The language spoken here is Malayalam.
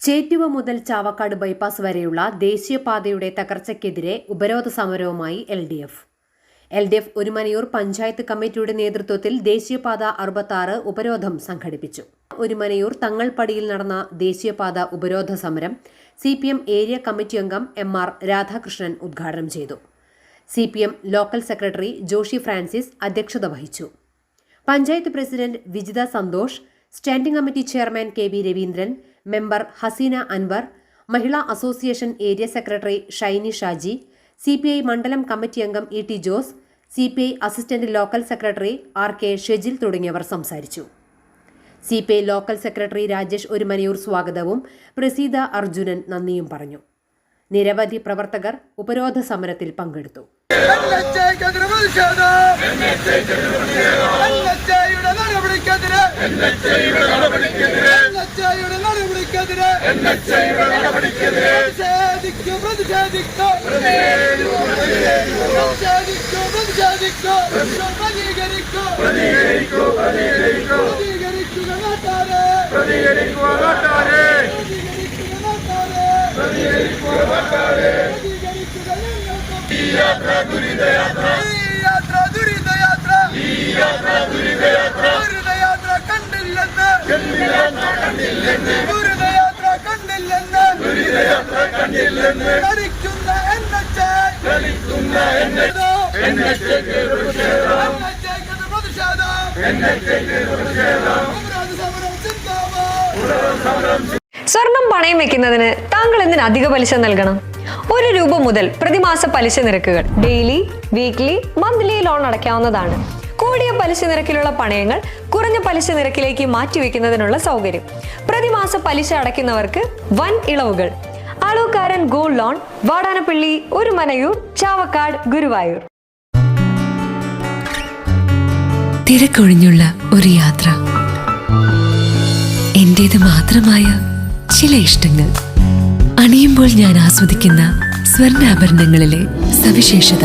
Chettuva മുതൽ ചാവക്കാട് ബൈപ്പാസ് വരെയുള്ള ദേശീയപാതയുടെ തകർച്ചയ്ക്കെതിരെ ഉപരോധ സമരവുമായി L D F. L D F Orumanayur panchayat കമ്മിറ്റിയുടെ നേതൃത്വത്തിൽ ദേശീയപാത അറുപത്താറ് ഉപരോധം സംഘടിപ്പിച്ചു. ഒരുമനയൂർ തങ്ങൾപ്പടിയിൽ നടന്ന ദേശീയപാത ഉപരോധ സമരം C P M area committee അംഗം എം ആർ രാധാകൃഷ്ണൻ ഉദ്ഘാടനം ചെയ്തു. C P M local secretary Joshi Francis അധ്യക്ഷത വഹിച്ചു. Panchayat president Vijitha Santhosh standing committee chairman K V Raveendran member Haseena Anwar Mahila association area secretary Shiny Shaji C മണ്ഡലം കമ്മിറ്റി അംഗം E T Jose C assistant local secretary R K Shejil തുടങ്ങിയവർ സംസാരിച്ചു. C local secretary Rajesh Orumanayur സ്വാഗതവും പ്രസീത അർജുനൻ നന്ദിയും പറഞ്ഞു. നിരവധി പ്രവർത്തകർ ഉപരോധ സമരത്തിൽ പങ്കെടുത്തു. നടപടിക്കെതിരെ പ്രതിഷേധിക്കും പ്രതിഷേധിക്കും. പ്രതിഷേധിക്കും പ്രതിഷേധിക്കും. പ്രതികരിക്കും പ്രതികരിക്കുക നാട്ടാരെ പ്രതികരിക്കുക നാട്ടാരെ പ്രതികരിക്കുക നാട്ടാരെ പ്രതികരിക്കുക ഞങ്ങൾക്ക് ഈ യാത്ര ദുരിതയാത്ര. ദുരിതയാത്ര. കണ്ടില്ലെന്ന്. ദുരിതയാത്ര കണ്ടില്ലെന്ന് സ്വർണം പണയം വെക്കുന്നതിന് താങ്കൾ എന്തിന് അധിക പലിശ നൽകണം? ഒരു രൂപ മുതൽ പ്രതിമാസ പലിശ നിരക്കുകൾ ഡെയിലി വീക്ക്ലി മന്ത്ലി ലോൺ അടയ്ക്കാവുന്നതാണ്. കൂടിയ പലിശ നിരക്കിലുള്ള പണയങ്ങൾ കുറഞ്ഞ പലിശ നിരക്കിലേക്ക് മാറ്റിവെക്കുന്നതിനുള്ള സൗകര്യം. പ്രതിമാസ പലിശ അടയ്ക്കുന്നവർക്ക് വൻ ഇളവുകൾ. അളവുകാരൻ ഗോൾഡ് ലോൺ വാടാനപ്പള്ളി ഒരു മനയൂർ ചാവക്കാട് ഗുരുവായൂർ. തിരക്കൊഴിഞ്ഞുള്ള ഒരു യാത്ര. എന്റേത് മാത്രമായ ചില ഇഷ്ടങ്ങൾ. അണിയുമ്പോൾ ഞാൻ ആസ്വദിക്കുന്ന സ്വർണാഭരണങ്ങളിലെ സവിശേഷത.